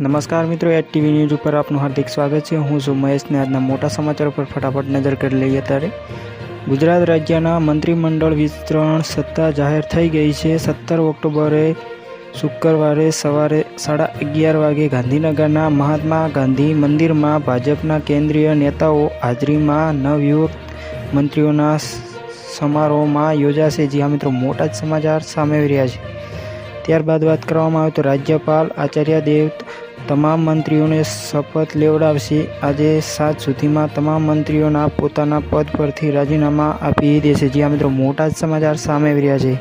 નમસ્કાર મિત્રો at TV news ઉપર આપનું હાર્દિક સ્વાગત છે. હું છું મહેશને. આજના મોટા સમાચારો પર ફટાફટ નજર કરી લઈએ ત્યારે. ગુજરાત રાજ્યના મંત્રીમંડળ વિસ્તરણ સત્તા જાહેર થઈ ગઈ છે. સત્તર ઓક્ટોબરે શુક્રવારે સવારે સાડા અગિયાર વાગે ગાંધીનગરના મહાત્મા ગાંધી મંદિરમાં ભાજપના કેન્દ્રીય નેતાઓ હાજરીમાં નવયુવક મંત્રીઓના સમારોહમાં યોજાશે. જ્યાં મિત્રો, મોટા જ સમાચાર સામે રહ્યા છે. ત્યારબાદ વાત કરવામાં આવે તો રાજ્યપાલ આચાર્ય દેવ તમામ મંત્રીઓને શપથ લેવડાવશે. આજે સાત સુધીમાં તમામ મંત્રીઓના પોતાના પદ પરથી રાજીનામા આપી દેશે. જ્યાં મિત્રો, મોટા જ સમાચાર સામે આવી રહ્યા છે.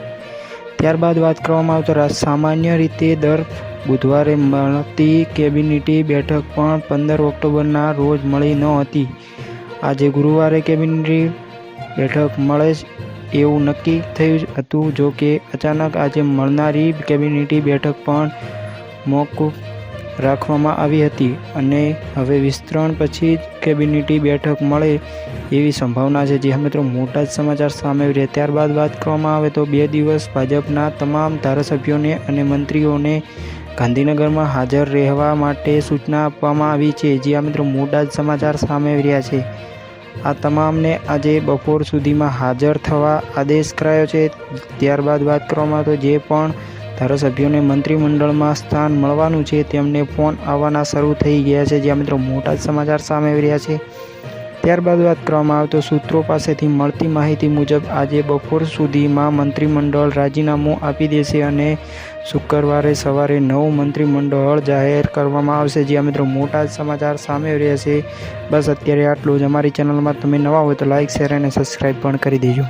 ત્યારબાદ વાત કરવામાં આવે તો સામાન્ય રીતે દર બુધવારે મળતી કેબિનેટી બેઠક પણ પંદર ઓક્ટોબરના રોજ મળી ન હતી. આજે ગુરુવારે કેબિનેટી બેઠક મળે એવું નક્કી થયું હતું જો કે અચાનક આજે મળનારી કેબિનેટની બેઠક પણ મોકૂફ રાખવામાં આવી હતી અને હવે વિસ્તરણ પછી જ કેબિનેટની બેઠક મળે એવી સંભાવના છે. જે મિત્રો, મોટા જ સમાચાર સામે રહ્યા. ત્યારબાદ વાત કરવામાં આવે તો બે દિવસ ભાજપના તમામ ધારાસભ્યોને અને મંત્રીઓને ગાંધીનગરમાં હાજર રહેવા માટે સૂચના આપવામાં આવી છે. જ્યાં મિત્રો, મોટા જ સમાચાર સામે રહ્યા છે. આ તમામને આજે બપોર સુધીમાં હાજર થવા આદેશ કરાયો છે. ત્યારબાદ વાત કરવામાં તો જે પણ ધારાસભ્યોને મંત્રીમંડળમાં સ્થાન મળવાનું છે, તેમને ફોન આવવાના શરૂ થઈ ગયા છે. જ્યાં મિત્રો મોટા જ સમાચાર સામે આવી રહ્યા છે. ત્યારબાદ વાત કરવામાં આવે તો સૂત્રો પાસેથી મળતી માહિતી મુજબ આજે બપોર સુધીમાં મંત્રીમંડળ રાજીનામું આપી દેશે અને શુક્રવારે સવારે નવું મંત્રીમંડળ જાહેર કરવામાં આવશે. જ્યાં મિત્રો, મોટા જ સમાચાર સામે રહેશે બસ અત્યારે આટલું જ. અમારી ચેનલમાં તમે નવા હોય તો લાઇક શેર અને સબસ્ક્રાઈબ પણ કરી દેજો.